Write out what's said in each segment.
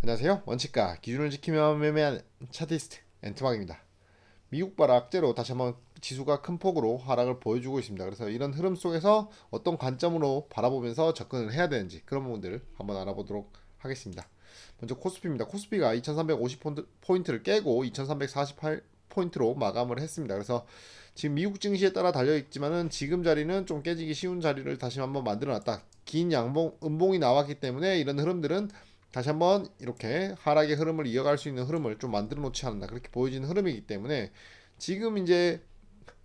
안녕하세요. 원칙가 기준을 지키며 매매하는 차티스트 엔트막입니다. 미국발 악재로 다시 한번 지수가 큰 폭으로 하락을 보여주고 있습니다. 그래서 이런 흐름 속에서 어떤 관점으로 바라보면서 접근을 해야 되는지 그런 부분들을 한번 알아보도록 하겠습니다. 먼저 코스피입니다. 코스피가 2350포인트를 깨고 2348 포인트로 마감을 했습니다. 그래서 지금 미국 증시에 따라 달려 있지만은 지금 자리는 좀 깨지기 쉬운 자리를 다시 한번 만들어 놨다. 긴 양봉 음봉이 나왔기 때문에 이런 흐름들은 다시 한번 이렇게 하락의 흐름을 이어갈 수 있는 흐름을 좀 만들어 놓지 않았나 그렇게 보여지는 흐름이기 때문에 지금 이제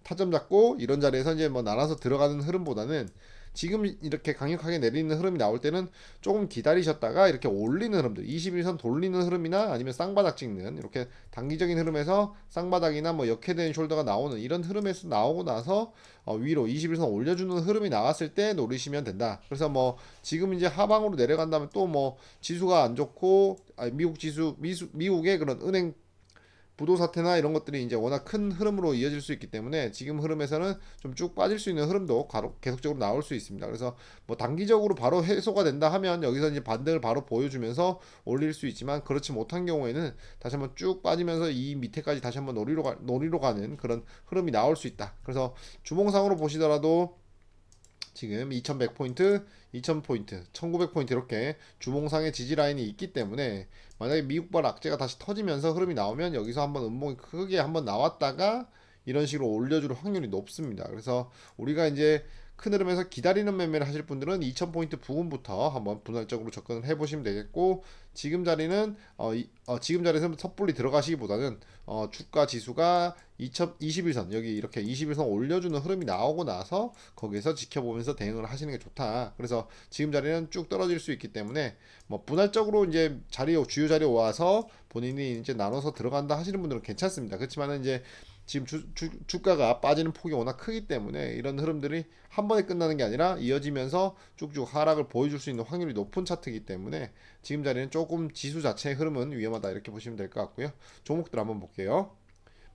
타점 잡고 이런 자리에서 이제 뭐 나눠서 들어가는 흐름보다는 지금 이렇게 강력하게 내리는 흐름이 나올 때는 조금 기다리셨다가 이렇게 올리는 흐름들 21선 돌리는 흐름이나 아니면 쌍바닥 찍는 이렇게 단기적인 흐름에서 쌍바닥이나 뭐 역해된 숄더가 나오는 이런 흐름에서 나오고 나서 어 위로 21선 올려주는 흐름이 나왔을 때 노리시면 된다. 그래서 뭐 지금 이제 하방으로 내려간다면 또 뭐 지수가 안 좋고 아 미국 지수 미수, 미국의 그런 은행 부도 사태나 이런 것들이 이제 워낙 큰 흐름으로 이어질 수 있기 때문에 지금 흐름에서는 좀 쭉 빠질 수 있는 흐름도 계속적으로 나올 수 있습니다. 그래서 뭐 단기적으로 바로 해소가 된다 하면 여기서 이제 반등을 바로 보여주면서 올릴 수 있지만 그렇지 못한 경우에는 다시 한번 쭉 빠지면서 이 밑에까지 다시 한번 노리로 가, 노리로 가는 그런 흐름이 나올 수 있다. 그래서 주봉상으로 보시더라도 지금 2100포인트, 2000포인트, 1900포인트 이렇게 주봉상의 지지 라인이 있기 때문에 만약에 미국발 악재가 다시 터지면서 흐름이 나오면 여기서 한번 음봉이 크게 한번 나왔다가 이런 식으로 올려줄 확률이 높습니다. 그래서 우리가 이제 큰 흐름에서 기다리는 매매를 하실 분들은 2000포인트 부근부터 한번 분할적으로 접근을 해보시면 되겠고 지금 자리는 어, 이, 어, 지금 자리에서 섣불리 들어가시기보다는 어, 주가 지수가 2021선 여기 이렇게 21선 올려주는 흐름이 나오고 나서 거기에서 지켜보면서 대응을 하시는 게 좋다. 그래서 지금 자리는 쭉 떨어질 수 있기 때문에 뭐 분할적으로 이제 자리 주요 자리에 와서 본인이 이제 나눠서 들어간다 하시는 분들은 괜찮습니다. 그렇지만은 이제 지금 주, 주, 주가가 빠지는 폭이 워낙 크기 때문에 이런 흐름들이 한 번에 끝나는 게 아니라 이어지면서 쭉쭉 하락을 보여줄 수 있는 확률이 높은 차트이기 때문에 지금 자리는 조금 지수 자체의 흐름은 위험하다 이렇게 보시면 될 것 같고요. 종목들 한번 볼게요.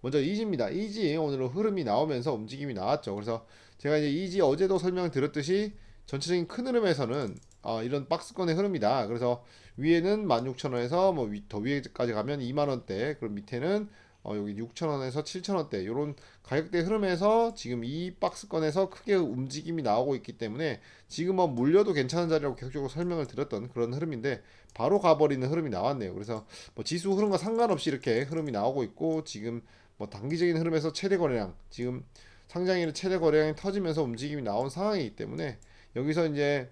먼저 이지입니다. 이지 오늘 흐름이 나오면서 움직임이 나왔죠. 그래서 제가 이제 이지 어제도 설명을 드렸듯이 전체적인 큰 흐름에서는 어, 이런 박스권의 흐름이다. 그래서 위에는 16,000원에서 뭐 더 위에까지 가면 2만 원대, 그리고 밑에는 어, 여기 6,000원에서 7,000원대 이런 가격대 흐름에서 지금 이 박스권에서 크게 움직임이 나오고 있기 때문에 지금 뭐 물려도 괜찮은 자리라고 계속적으로 설명을 드렸던 그런 흐름인데 바로 가버리는 흐름이 나왔네요. 그래서 뭐 지수 흐름과 상관없이 이렇게 흐름이 나오고 있고 지금 뭐 단기적인 흐름에서 최대 거래량 지금 상장일의 최대 거래량이 터지면서 움직임이 나온 상황이기 때문에 여기서 이제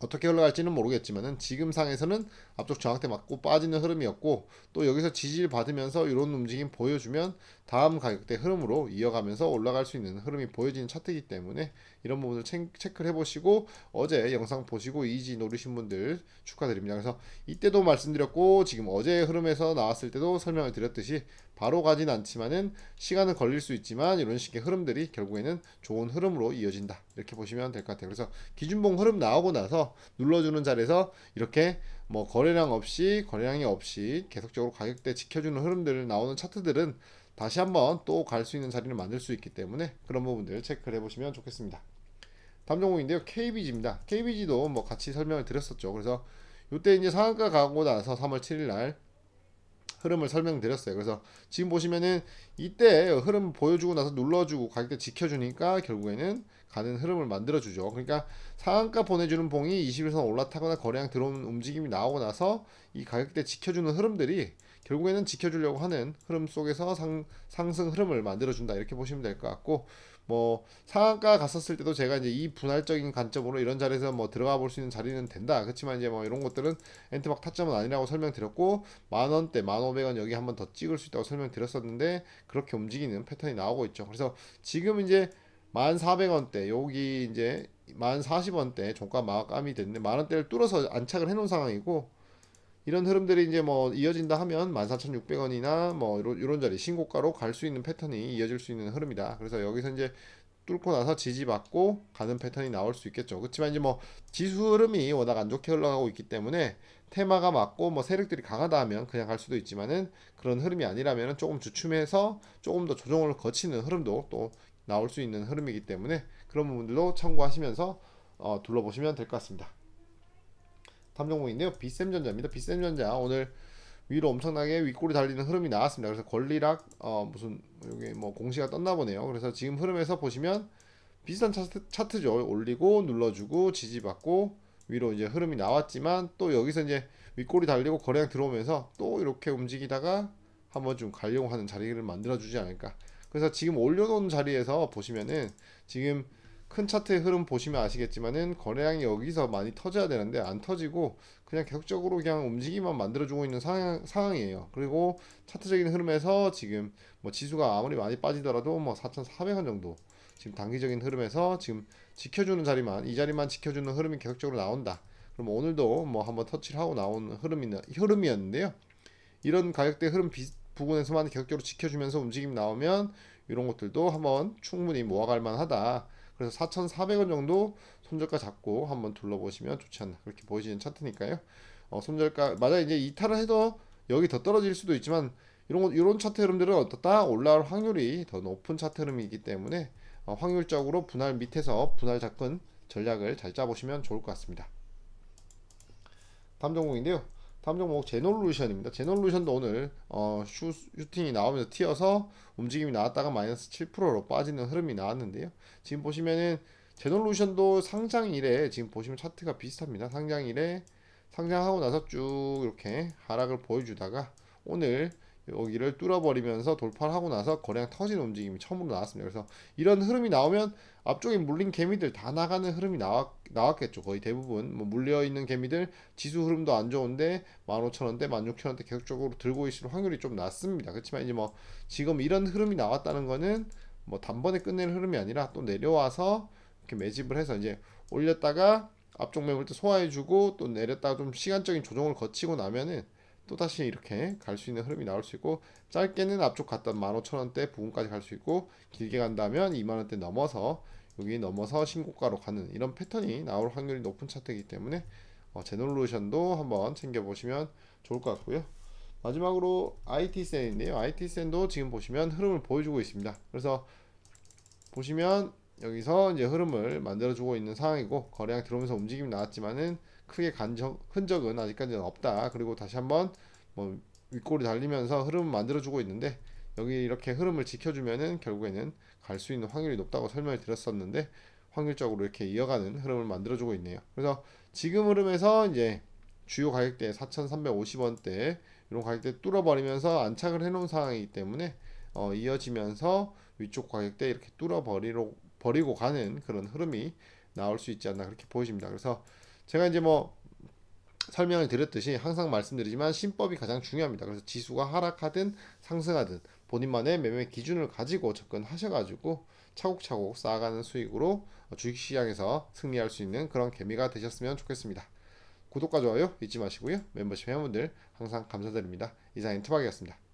어떻게 흘러갈지는 모르겠지만은 지금 상에서는 앞쪽 저항대 맞고 빠지는 흐름이었고 또 여기서 지지를 받으면서 이런 움직임 보여주면 다음 가격대 흐름으로 이어가면서 올라갈 수 있는 흐름이 보여지는 차트이기 때문에 이런 부분을 체크를 해보시고 어제 영상 보시고 이지 노리신 분들 축하드립니다. 그래서 이때도 말씀드렸고 지금 어제 흐름에서 나왔을 때도 설명을 드렸듯이 바로 가진 않지만은 시간은 걸릴 수 있지만 이런 식의 흐름들이 결국에는 좋은 흐름으로 이어진다 이렇게 보시면 될 것 같아요. 그래서 기준봉 흐름 나오고 나서 눌러주는 자리에서 이렇게 뭐 거래량 없이 거래량이 없이 계속적으로 가격대 지켜주는 흐름들 나오는 차트들은 다시 한번 또 갈 수 있는 자리를 만들 수 있기 때문에 그런 부분들 체크를 해보시면 좋겠습니다. 다음 종목인데요. KBG입니다. KBG도 뭐 같이 설명을 드렸었죠. 그래서 이때 이제 상한가 가고 나서 3월 7일 날 흐름을 설명드렸어요. 그래서 지금 보시면은 이때 흐름 보여주고 나서 눌러주고 가격대 지켜주니까 결국에는 가는 흐름을 만들어주죠. 그러니까 상한가 보내주는 봉이 21선 올라타거나 거래량 들어오는 움직임이 나오고 나서 이 가격대 지켜주는 흐름들이 결국에는 지켜주려고 하는 흐름 속에서 상, 상승 흐름을 만들어준다 이렇게 보시면 될 것 같고 뭐 상한가 갔었을 때도 제가 이제 이 분할적인 관점으로 이런 자리에서 뭐 들어가 볼 수 있는 자리는 된다. 그렇지만 이제 뭐 이런 것들은 엔트박 타점은 아니라고 설명드렸고 만 원대 만 오백 원 여기 한번 더 찍을 수 있다고 설명드렸었는데 그렇게 움직이는 패턴이 나오고 있죠. 그래서 지금 이제 만 사백 원대 여기 이제 만 사십 원대 종가 마감이 됐는데 만 원대를 뚫어서 안착을 해놓은 상황이고 이런 흐름들이 이제 뭐 이어진다 하면 14,600원이나 뭐 이런, 이런 자리 신고가로 갈 수 있는 패턴이 이어질 수 있는 흐름이다. 그래서 여기서 이제 뚫고 나서 지지받고 가는 패턴이 나올 수 있겠죠. 그렇지만 이제 뭐 지수 흐름이 워낙 안 좋게 흘러가고 있기 때문에 테마가 맞고 뭐 세력들이 강하다 하면 그냥 갈 수도 있지만은 그런 흐름이 아니라면 조금 주춤해서 조금 더 조정을 거치는 흐름도 또 나올 수 있는 흐름이기 때문에 그런 부분들도 참고하시면서 어, 둘러보시면 될 것 같습니다. 탐정공인데요. 비쌤전자입니다. 비쌤전자 오늘 위로 엄청나게 윗골이 달리는 흐름이 나왔습니다. 그래서 권리락 어 무슨 여기 뭐 공시가 떴나 보네요. 그래서 지금 흐름에서 보시면 비슷한 차트, 차트 죠. 올리고 눌러주고 지지받고 위로 이제 흐름이 나왔지만 또 여기서 이제 윗골이 달리고 거래량 들어오면서 또 이렇게 움직이다가 한번 좀 가려고 하는 자리를 만들어 주지 않을까. 그래서 지금 올려놓은 자리에서 보시면은 지금 큰 차트의 흐름 보시면 아시겠지만은 거래량이 여기서 많이 터져야 되는데 안 터지고 그냥 계속적으로 그냥 움직이만 만들어주고 있는 상황, 상황이에요. 그리고 차트적인 흐름에서 지금 뭐 지수가 아무리 많이 빠지더라도 뭐 4,400원 정도 지금 단기적인 흐름에서 지금 지켜주는 자리만 이 자리만 지켜주는 흐름이 계속적으로 나온다. 그럼 오늘도 뭐 한번 터치를 하고 나온 흐름이 흐름이었는데요. 이런 가격대 흐름 비, 부분에서만 계속적으로 지켜주면서 움직임 나오면 이런 것들도 한번 충분히 모아갈 만하다. 그래서 4,400원 정도 손절가 잡고 한번 둘러보시면 좋지 않나 그렇게 보이시는 차트니까요. 어, 손절가 맞아 이제 이탈을 해도 여기 더 떨어질 수도 있지만 이런 거- 이런 차트 흐름들은 어떻다 올라올 확률이 더 높은 차트 흐름이기 때문에 어, 확률적으로 분할 밑에서 분할 접근 전략을 잘 짜보시면 좋을 것 같습니다. 다음 종목인데요. 다음 종목 제놀루션입니다. 제놀루션도 오늘 어, 슈, 슈팅이 나오면서 튀어서 움직임이 나왔다가 마이너스 7%로 빠지는 흐름이 나왔는데요. 지금 보시면은 제놀루션도 상장 이래 지금 보시면 차트가 비슷합니다. 상장 이래 상장하고 나서 쭉 이렇게 하락을 보여주다가 오늘 여기를 뚫어버리면서 돌파를 하고 나서 거래량 터지는 움직임이 처음으로 나왔습니다. 그래서 이런 흐름이 나오면 앞쪽에 물린 개미들 다 나가는 흐름이 나왔, 나왔겠죠. 거의 대부분 뭐 물려 있는 개미들 지수 흐름도 안 좋은데 15,000원대, 16,000원대 계속적으로 들고 있을 확률이 좀 낮습니다. 그렇지만 이제 뭐 지금 이런 흐름이 나왔다는 거는 뭐 단번에 끝내는 흐름이 아니라 또 내려와서 이렇게 매집을 해서 이제 올렸다가 앞쪽 매물도 소화해주고 또 내렸다가 좀 시간적인 조정을 거치고 나면은 또 다시 이렇게 갈 수 있는 흐름이 나올 수 있고 짧게는 앞쪽 갔던 15,000원대 부분까지 갈 수 있고 길게 간다면 2만원대 넘어서 여기 넘어서 신고가로 가는 이런 패턴이 나올 확률이 높은 차트이기 때문에 어, 제놀루션도 한번 챙겨보시면 좋을 것 같고요. 마지막으로 IT센인데요. IT센도 지금 보시면 흐름을 보여주고 있습니다. 그래서 보시면 여기서 이제 흐름을 만들어주고 있는 상황이고 거래량 들어오면서 움직임이 나왔지만은 크게 간적 흔적은 아직까지는 없다. 그리고 다시 한번 뭐 윗골이 달리면서 흐름을 만들어주고 있는데 여기 이렇게 흐름을 지켜주면은 결국에는 갈 수 있는 확률이 높다고 설명을 드렸었는데 확률적으로 이렇게 이어가는 흐름을 만들어주고 있네요. 그래서 지금 흐름에서 이제 주요 가격대 4,350원대 이런 가격대 뚫어버리면서 안착을 해놓은 상황이기 때문에 어, 이어지면서 위쪽 가격대 이렇게 뚫어버리로 버리고 가는 그런 흐름이 나올 수 있지 않나 그렇게 보여집니다. 그래서 제가 이제 뭐 설명을 드렸듯이 항상 말씀드리지만 신법이 가장 중요합니다. 그래서 지수가 하락하든 상승하든 본인만의 매매 기준을 가지고 접근하셔가지고 차곡차곡 쌓아가는 수익으로 주식시장에서 승리할 수 있는 그런 개미가 되셨으면 좋겠습니다. 구독과 좋아요 잊지 마시고요. 멤버십 회원분들 항상 감사드립니다. 이상 인트박이었습니다.